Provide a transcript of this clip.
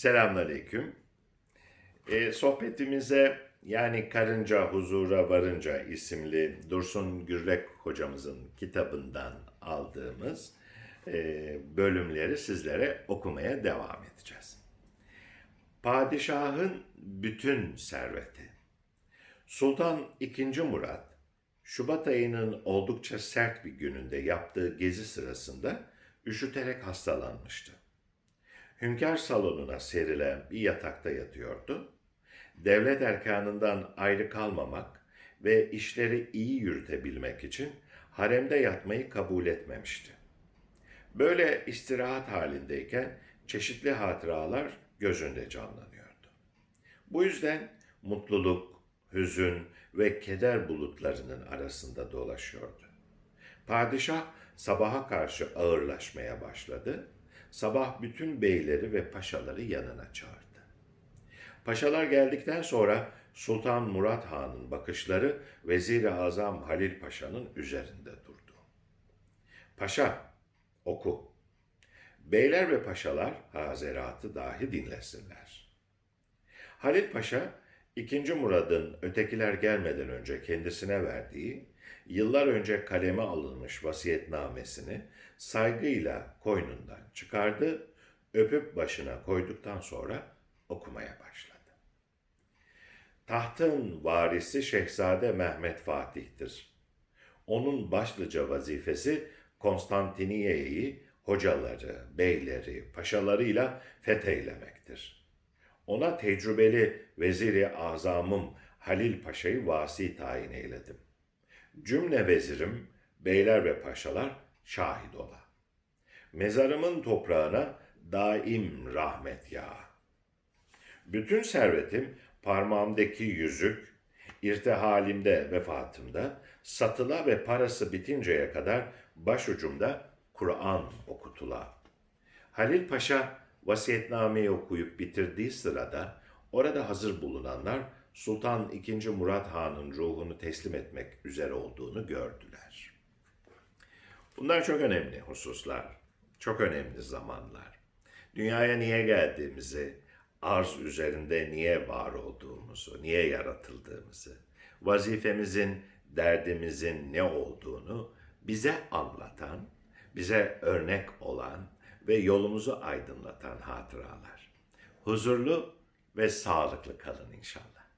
Selamünaleyküm. Ee, sohbetimize yani Karınca Huzura Varınca isimli Dursun Gürlek hocamızın kitabından aldığımız e, bölümleri sizlere okumaya devam edeceğiz. Padişahın bütün serveti. Sultan II. Murat, Şubat ayının oldukça sert bir gününde yaptığı gezi sırasında üşüterek hastalanmıştı. Hünkâr salonuna serilen bir yatakta yatıyordu. Devlet erkanından ayrı kalmamak ve işleri iyi yürütebilmek için haremde yatmayı kabul etmemişti. Böyle istirahat halindeyken çeşitli hatıralar gözünde canlanıyordu. Bu yüzden mutluluk, hüzün ve keder bulutlarının arasında dolaşıyordu. Padişah sabaha karşı ağırlaşmaya başladı. Sabah bütün beyleri ve paşaları yanına çağırdı. Paşalar geldikten sonra Sultan Murat Han'ın bakışları Vezir-i Azam Halil Paşa'nın üzerinde durdu. Paşa, oku. Beyler ve paşalar hazeratı dahi dinlesinler. Halil Paşa, İkinci Murad'ın ötekiler gelmeden önce kendisine verdiği, yıllar önce kaleme alınmış vasiyetnamesini saygıyla koynundan çıkardı, öpüp başına koyduktan sonra okumaya başladı. Tahtın varisi Şehzade Mehmet Fatih'tir. Onun başlıca vazifesi Konstantiniye'yi hocaları, beyleri, paşalarıyla fetheylemektir. Ona tecrübeli veziri azamım Halil Paşa'yı vasi tayin eyledim. Cümle vezirim, beyler ve paşalar şahit ola. Mezarımın toprağına daim rahmet ya. Bütün servetim parmağımdaki yüzük, irtihalimde vefatımda, satıla ve parası bitinceye kadar başucumda Kur'an okutula. Halil Paşa vasiyetnameyi okuyup bitirdiği sırada orada hazır bulunanlar Sultan II. Murat Han'ın ruhunu teslim etmek üzere olduğunu gördüler. Bunlar çok önemli hususlar, çok önemli zamanlar. Dünyaya niye geldiğimizi, arz üzerinde niye var olduğumuzu, niye yaratıldığımızı, vazifemizin, derdimizin ne olduğunu bize anlatan, bize örnek olan ve yolumuzu aydınlatan hatıralar. Huzurlu ve sağlıklı kalın inşallah.